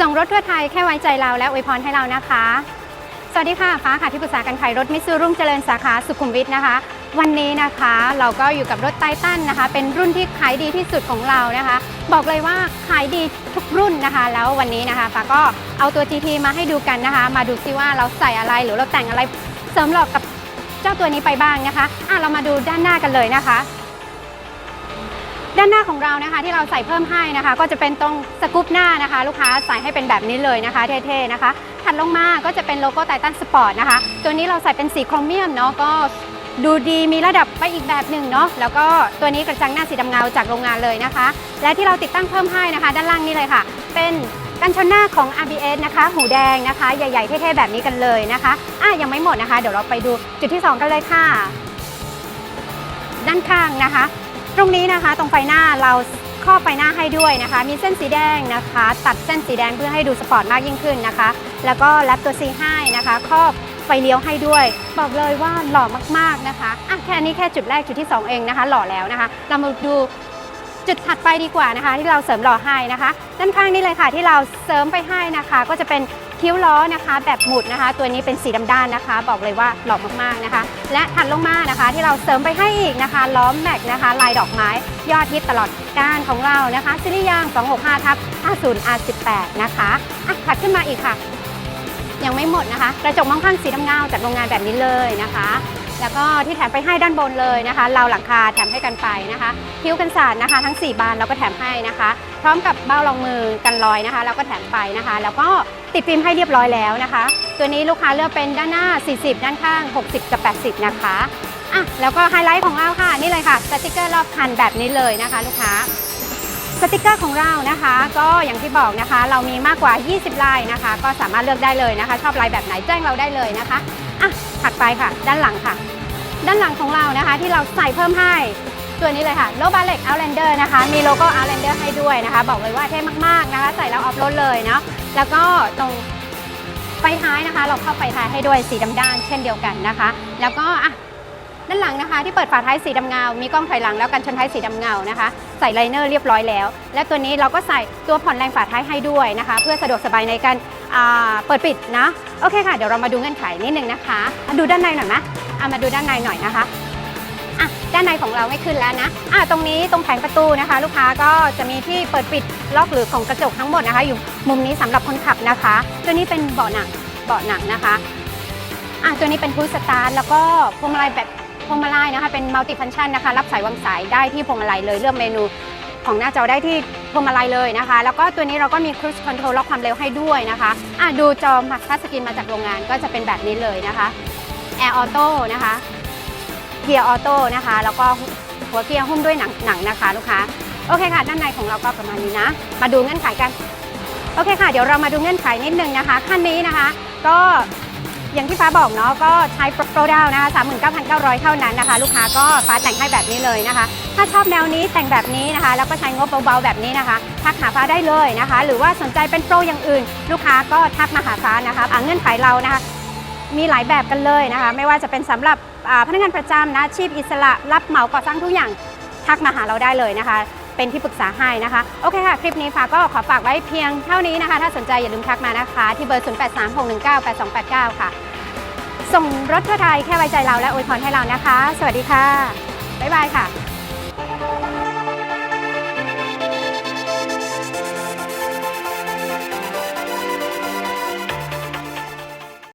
ส่งรถทั่วไทยแค่ไว้ใจเราและอวยพรให้เรานะคะ สวัสดีค่ะฟ้าค่ะที่ปรึกษาการขายรถมิตซูรุ่งเจริญสาขาสุขุมวิทนะคะ วันนี้นะคะเราก็อยู่กับรถไททันนะคะ เป็นรุ่นที่ขายดีที่สุดของเรานะคะ บอกเลยว่าขายดีทุกรุ่นนะคะ แล้ววันนี้นะคะฟ้าก็เอาตัว GT มาให้ดูกันนะคะ มาดูซิว่าเราใส่อะไรหรือเราแต่งอะไรเสริมหลอกกับเจ้าตัวนี้ไปบ้างนะคะอะเรามาดูด้านหน้ากันเลยนะคะ ด้านหน้าของเรานะคะที่เราใส่เพิ่มให้นะคะ ก็จะเป็นตรงสกู๊ปหน้านะคะ ลูกค้าใส่ให้เป็นแบบนี้เลยนะคะ เท่ๆนะคะ ถัดลงมาก็จะเป็นโลโก้ไททันสปอร์ตนะคะ ตัวนี้เราใส่เป็นสีโครเมียมเนาะก็ดูดีมีระดับไปอีกแบบหนึ่งเนาะแล้วก็ตัวนี้กระจังหน้าสีดำเงาจากโรงงานเลยนะคะ และที่เราติดตั้งเพิ่มให้นะคะ ด้านล่างนี้เลยค่ะ เป็นกันชนหน้าของ RBS นะคะ หูแดงนะคะ ใหญ่ๆเท่ๆแบบนี้กันเลยนะคะอะยังไม่หมดนะคะ เดี๋ยวเราไปดูจุดที่สองกันเลยค่ะ ด้านข้างนะคะ ตรงนี้นะคะตรงไฟหน้าเราครอบไฟหน้าให้ด้วยนะคะ มีเส้นสีแดงนะคะ ตัดเส้นสีแดงเพื่อให้ดูสปอร์ตมากยิ่งขึ้นนะคะ แล้วก็แรปตัว C ให้นะคะ ครอบไฟเลี้ยวให้ด้วย บอกเลยว่าหล่อมากๆนะคะอะแค่นี้แค่จุดแรกจุดที่ 2 เองนะคะ หล่อแล้วนะคะ เรามาดูจุดถัดไปดีกว่านะคะ ที่เราเสริมหล่อให้นะคะ ด้านข้างนี้เลยค่ะที่เราเสริมไปให้นะคะ ก็จะเป็น คิ้วล้อนะคะ แบบหมุดนะคะ ตัวนี้เป็นสีดำด้านนะคะ บอกเลยว่าหล่อมากๆนะคะ และถัดลงมานะคะ ที่เราเสริมไปให้อีกนะคะ ล้อมแม็กนะคะ ลายดอกไม้ยอดฮิตตลอดการของเรานะคะซิริยาง 265ทับ50 R18 นะคะอะถัดขึ้นมาอีกค่ะ ยังไม่หมดนะคะ กระจกมองข้างสีดำเงาจากโรงงานแบบนี้เลยนะคะแล้วก็ที่แถมไปให้ด้านบนเลยนะคะ เราหลังคาแถมให้กันไปนะคะ คิ้วกันสาดนะคะ ทั้ง 4 บานเราก็แถมให้นะคะ ร้อมกับเบ้ารองมือกันรอยนะคะเราก็แถมไปนะคะ แล้วก็ติดฟิล์มให้เรียบร้อยแล้วนะคะ ตัวนี้ลูกค้าเลือกเป็นด้านหน้า 40 ด้านข้าง 60 กับ 80 นะคะอะแล้วก็ไฮไลท์ของเราค่ะนี่เลยค่ะสติกเกอร์รอบคันแบบนี้เลยนะคะ ลูกค้าสติกเกอร์ของเรานะคะ ก็อย่างที่บอกนะคะ เรามีมากกว่า 20 ลายนะคะ ก็สามารถเลือกได้เลยนะคะ ชอบลายแบบไหนแจ้งเราได้เลยนะคะอะถัดไปค่ะ ด้านหลังค่ะ ด้านหลังของเรานะคะ ที่เราใส่เพิ่มให้ ตัวนี้เลยค่ะโลบาเล็กเอาแลนเดอร์นะคะ มีโลโก้เอาแลนเดอร์ให้ด้วยนะคะ บอกเลยว่าเท่มากๆนะคะ ใส่แล้วออฟโรดเลยเนาะแล้วก็ตรงไฟท้ายนะคะ เราเข้าไฟท้ายให้ด้วยสีดำด้านเช่นเดียวกันนะคะ แล้วก็อะด้านหลังนะคะ ที่เปิดฝาท้ายสีดำเงา มีกล้องถอยหลังแล้วกันชนท้ายสีดำเงานะคะ ใส่ไลเนอร์เรียบร้อยแล้ว และตัวนี้เราก็ใส่ตัวผ่อนแรงฝาท้ายให้ด้วยนะคะ เพื่อสะดวกสบายในการเปิดปิดนะโอเคค่ะ เดี๋ยวเรามาดูเงื่อนไขนิดนึงนะคะ ดูด้านในหน่อยไหมอะมาดูด้านในหน่อยนะคะ ด้านในของเราไม่ขึ้นแล้วนะอะตรงนี้ตรงแผงประตูนะคะ ลูกค้าก็จะมีที่เปิดปิดล็อกหรือของกระจกทั้งหมดนะคะ อยู่มุมนี้สำหรับคนขับนะคะ ตัวนี้เป็นเบาะหนังเบาะหนังนะคะอะตัวนี้เป็นพุชสตาร์ทแล้วก็พวงมาลัยแบบพวงมาลัยนะคะเป็นมัลติฟังชันนะคะ รับสายวางสายได้ที่พวงมาลัยเลยเลือกเมนูของหน้าจอได้ที่พวงมาลัยเลยนะคะ แล้วก็ตัวนี้เราก็มี Cruise Control ล็อกความเร็วให้ด้วยนะคะอะดูจอมาทัสกรีนมาจากโรงงานก็จะเป็นแบบนี้เลยนะคะ Air Auto นะคะ เกียร์ออโต้นะคะ แล้วก็หัวเกียร์หุ้มด้วยหนังหนังนะคะลูกค้าโอเคค่ะ ด้านในของเราก็ประมาณนี้นะ มาดูเงื่อนไขกัน โอเคค่ะ เดี๋ยวเรามาดูเงื่อนไขนิดนึงนะคะขั้นนี้นะคะ ก็อย่างที่ฟ้าบอกเนาะก็ใช้โปรดาวนะคะ39,900 เท่านั้นนะคะ ลูกค้าก็ฟ้าแต่งให้แบบนี้เลยนะคะ ถ้าชอบแนวนี้แต่งแบบนี้นะคะ แล้วก็ใช้งบเบาๆแบบนี้นะคะทักหาฟ้าได้เลยนะคะ หรือว่าสนใจเป็นโปรอย่างอื่น ลูกค้าก็ทักมาหาฟ้านะคะอ่าเงื่อนไขเรานะคะ มีหลายแบบกันเลยนะคะ ไม่ว่าจะเป็นสำหรับพนักงานประจำนะอาชีพอิสระรับเหมาก่อสร้างทุกอย่างทักมาหาเราได้เลยนะคะ เป็นที่ปรึกษาให้นะคะ โอเคค่ะ คลิปนี้ฟ้าก็ขอฝากไว้เพียงเท่านี้นะคะ ถ้าสนใจอย่าลืมทักมานะคะ ที่เบอร์ 0836198289 ค่ะ ส่งรถทั่วไทยแค่ไว้ใจเราและอวยพรให้เรานะคะ สวัสดีค่ะ บ๊ายบายค่ะ